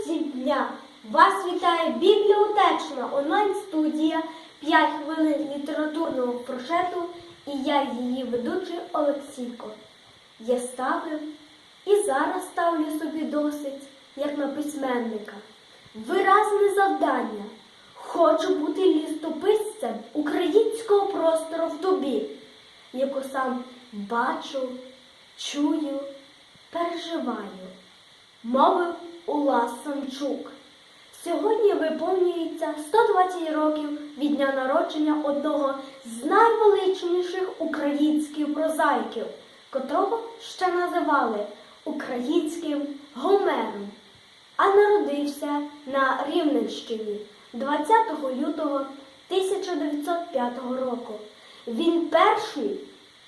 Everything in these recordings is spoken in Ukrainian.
гості дня! Вас вітає бібліотечна онлайн-студія 5 хвилин літературного прошету і я її ведучий Олексійко. Я ставлю і зараз ставлю собі досить, як на письменника. Виразне завдання. Хочу бути лістописцем українського простору в тобі, яку сам бачу, чую, переживаю мовив Улас Самчук. Сьогодні виповнюється 120 років від дня народження одного з найвеличніших українських прозаїків, котрого ще називали українським Гомером, а народився на Рівненщині 20 лютого 1905 року. Він перший,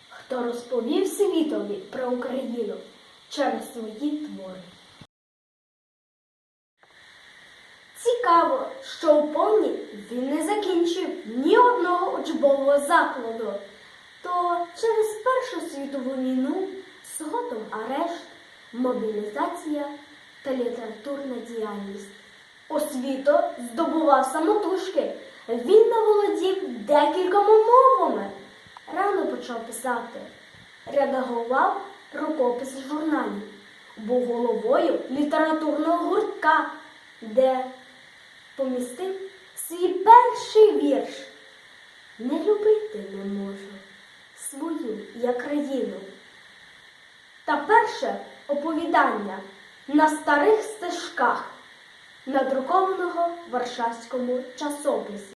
хто розповів світові про Україну через свої твори. Цікаво, що у повні він не закінчив ні одного учбового закладу. То через Першу світову війну згодом арешт, мобілізація та літературна діяльність. Освіту здобував самотужки. Він наволодів декількома мовами. Рано почав писати, редагував рукописи журналів, був головою літературного гуртка, де помістив свій перший вірш. Не любити не можу свою я країну. Та перше оповідання на старих стежках, надрукованого Варшавському часописі.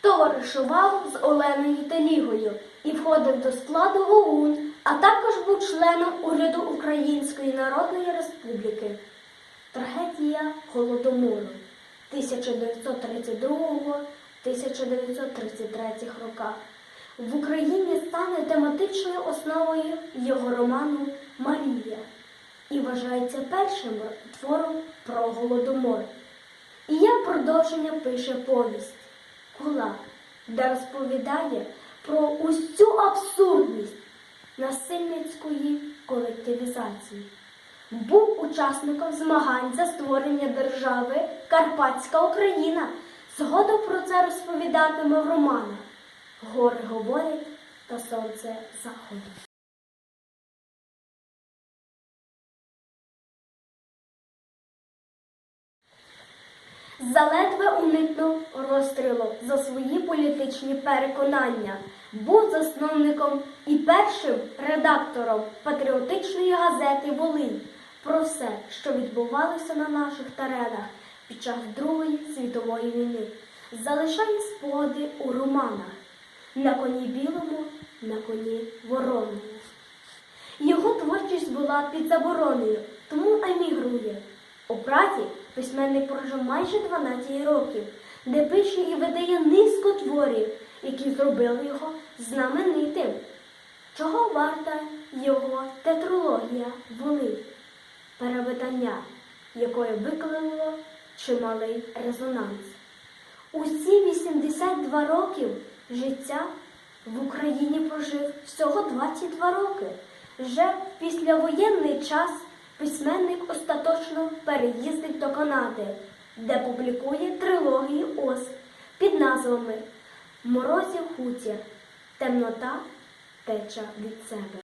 Товаришував з Оленою Телігою і входив до складу ОУН, а також був членом уряду Української Народної Республіки. Трагедія Голодомору 1932-1933 роках в Україні стане тематичною основою його роману Марія і вважається першим твором про Голодомор. І як продовження пише повість Кулак, де розповідає про усю абсурдність насильницької колективізації. Був учасником змагань за створення держави Карпатська Україна. Згодом про це розповідатиме в романах Гори говорять та сонце заходить. Заледве уникнув розстрілу за свої політичні переконання, був засновником і першим редактором патріотичної газети Волинь про все, що відбувалося на наших теренах під час Другої світової війни, залишає спогади у романах на коні білому, на коні вороному. Його творчість була під забороною, тому емігрує. У Празі письменник прожив майже 12 років, де пише і видає низку творів, які зробили його знаменитим. Чого варта його тетралогія Волинь, перевидання, якої викликало чималий резонанс. Усі 82 років життя в Україні прожив всього 22 роки. Вже в післявоєнний час письменник остаточно переїздить до Канади, де публікує трилогії ос під назвами Морозів хутір, темнота теча від себе.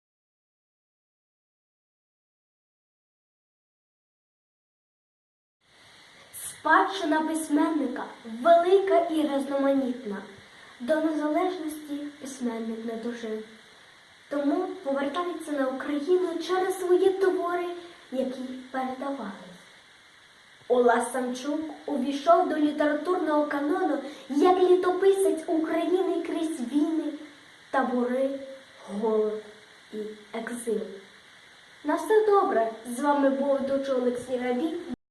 Спадщина письменника велика і різноманітна. До незалежності письменник не дожив. Тому повертається на Україну через свої твори, які передавались. Олас Самчук увійшов до літературного канону як літописець України крізь війни, табори, голод і екзил. На все добре. З вами був дочолик Рабій.